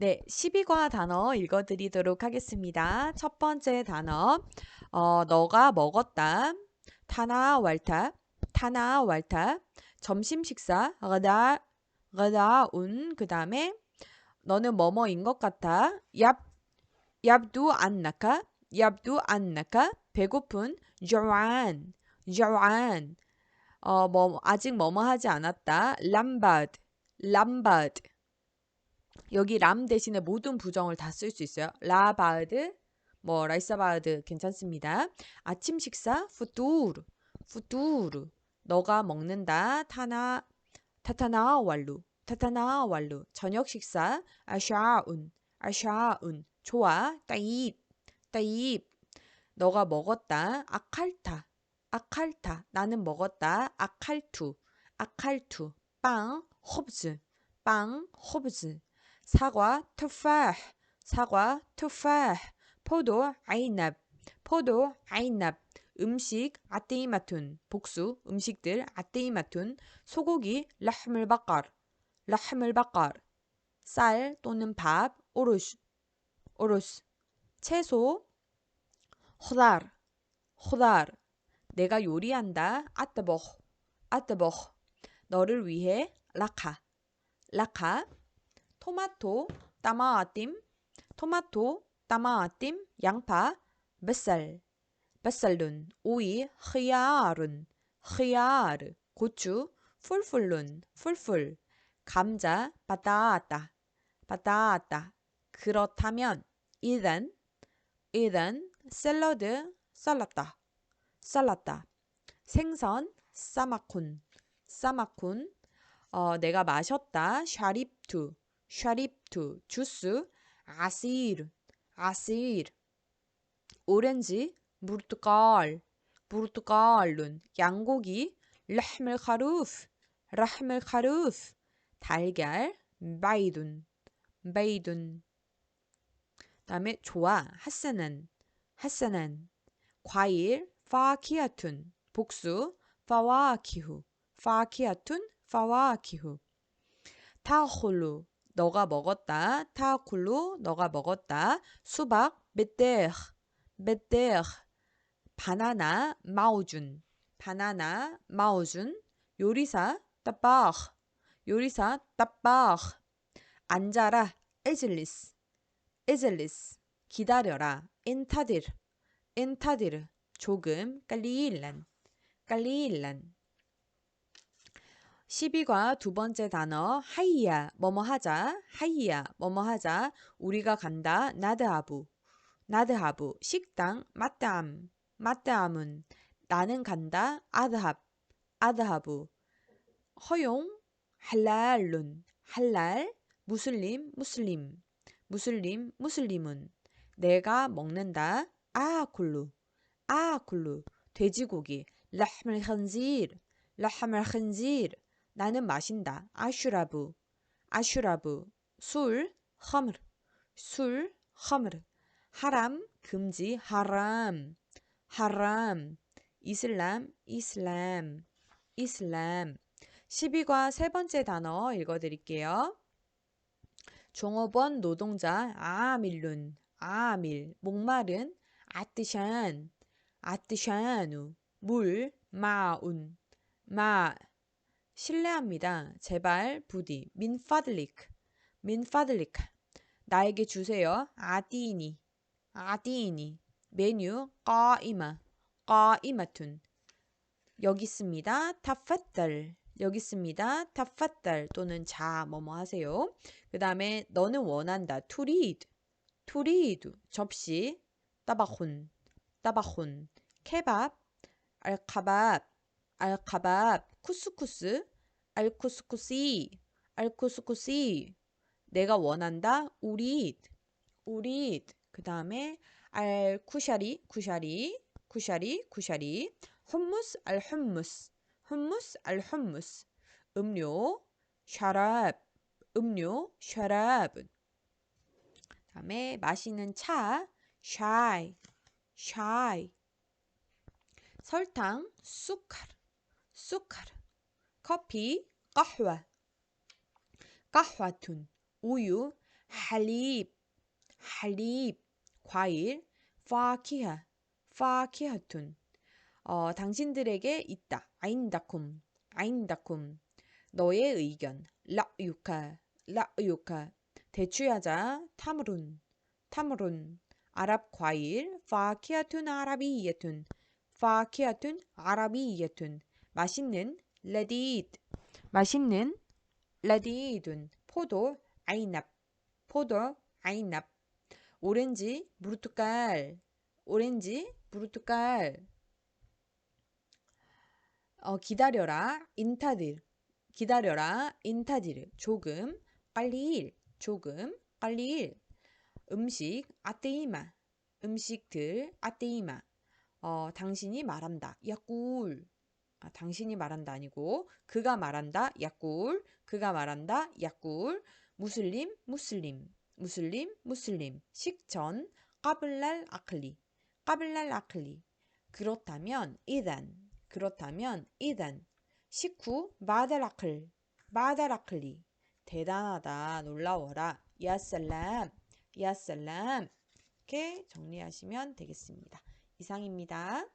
네, 12과 단어 읽어드리도록 하겠습니다. 첫 번째 단어, 어, 너가 먹었다. 타나 왈타, 타나 왈타. 점심 식사, 가다, 가다 운. 그 다음에 너는 뭐뭐인 것 같아. 얍, 얍두 안 나카, 얍두 안 나카. 배고픈, 저안, 저안. 어, 뭐, 아직 뭐뭐 하지 않았다. 람바드, 람바드. 여기 람 대신에 모든 부정을 다 쓸 수 있어요. 라바드, 뭐 라이사바드 괜찮습니다. 아침 식사 푸뚜르, 푸뚜르. 너가 먹는다. 타나 타타나 왈루, 타타나 왈루. 저녁 식사 아샤운, 아샤운. 좋아. 따입, 따입. 너가 먹었다. 아칼타, 아칼타. 나는 먹었다. 아칼투, 아칼투. 빵, 호브즈, 빵, 호브즈. 사과 투파 사과 투파 포도 아이납. 포도 아이납. 음식 아띠마툰. 복수 음식들 아띠마툰. 소고기 라흐물바까르. 라흐물바까르. 쌀 또는 밥 오르슈 오르슈 채소 호달 호달 내가 요리한다. 아뜨보 아뜨보 너를 위해 라카. 라카 토마토, 따마아팀, 토마토, 따마아팀, 양파, 뱃살, 뱃살룬, 오이, 흐야룬, 흐야르, 고추, 풀풀룬, 풀풀, 감자, 바타타, 바타타. 그렇다면 이단, 이단, 샐러드, 쌀라타, 쌀라타. 생선, 사마쿤, 사마쿤. 어, 내가 마셨다, 샤립투, 샤립투 주스 아시르 아시르. 오렌지 무르트갈 무르트갈룬. 양고기 라흐멜 카루프 라흐멜 카루프. 달걀 바이둔 바이둔. 다음에 좋아 하사난 하사난. 과일 파키아툰. 복수 파와키후. 파키아툰 파와키후. 타홀루 너가 먹었다. 타쿨루 너가 먹었다. 수박 메테르 메테르 바나나 마우준. 바나나 마우준. 요리사 따빠흐. 요리사 따빠흐. 앉아라 에즐리스. 에즐리스 기다려라. 인타디르 인타디르 조금 깔리일란. 깔리일란 12과 두 번째 단어 하이야 뭐뭐 하자 하이야 뭐뭐 하자 우리가 간다 나드하부. 나드하부 식당 마따암 마따암은 나는 간다 아드합 아드하부. 허용 할랄룬 할랄 무슬림 무슬림 무슬림 무슬림은 내가 먹는다 아kul루 아kul루 돼지고기 라흐물 칸지르 라흐물 칸지르 나는 마신다. 아슈라부. 아슈라부. 술. 험르. 술. 험르. 하람. 금지. 하람. 하람. 이슬람. 이슬람. 이슬람. 12과 세 번째 단어 읽어 드릴게요. 종업원 노동자 아밀룬 아밀 목마른 아뜨샨 아뜨샤누 물 마운 마 실례합니다. 제발 부디. 민파들릭 민파들릭 나에게 주세요. 아디니. 아디니. 메뉴 까이마. 까이마툰. 여기 있습니다. 타파달 여기 있습니다. 타파달 또는 자 뭐뭐 하세요. 그 다음에 너는 원한다. 투리드 투리드 접시. 따바훈 따바훈 케밥. 알카밥 알카밥 쿠스쿠스 알쿠스쿠시 알쿠스쿠시 내가 원한다 우리 우리 그 다음에 알 쿠샤리 쿠샤리 쿠샤리 쿠샤리. 홈무스 알 홈무스. 홈무스 알 홈무스. 음료 샤랍. 음료 샤랍. 다음에 마시는 차 샤이. 샤이. 설탕 수카르 수카르 커피, 까흐와, 까흐와툰, 우유, 할립 할립 과일 파키하 파키하툰. 어, 당신들에게 있다. 아인다쿰 아인다쿰. 너의 의견. 라유카 라유카. 대추야자 타무룬 타무룬. 아랍 과일 파키아툰 아라비예툰. 파키아툰 아라비예툰 맛있는 레디드 맛있는 레디둔 포도 아이납 포도 아이납. 오렌지 무르투깔 오렌지 무르투깔 어, 기다려라 인타들 기다려라 인타dir 조금 깔리일. 조금 깔리일. 음식 아테이마. 음식들 아테이마. 어, 당신이 말한다. 야꿀 아, 당신이 말한다 아니고 그가 말한다 야꿀. 그가 말한다 야꿀. 무슬림 무슬림. 무슬림 무슬림. 식전 까블랄 아클리. 까블랄 아클리. 그렇다면 이단. 그렇다면 이단. 식후 마다라클. 마다라클리. 대단하다. 놀라워라. 야살람. 야살람. 이렇게 정리하시면 되겠습니다. 이상입니다.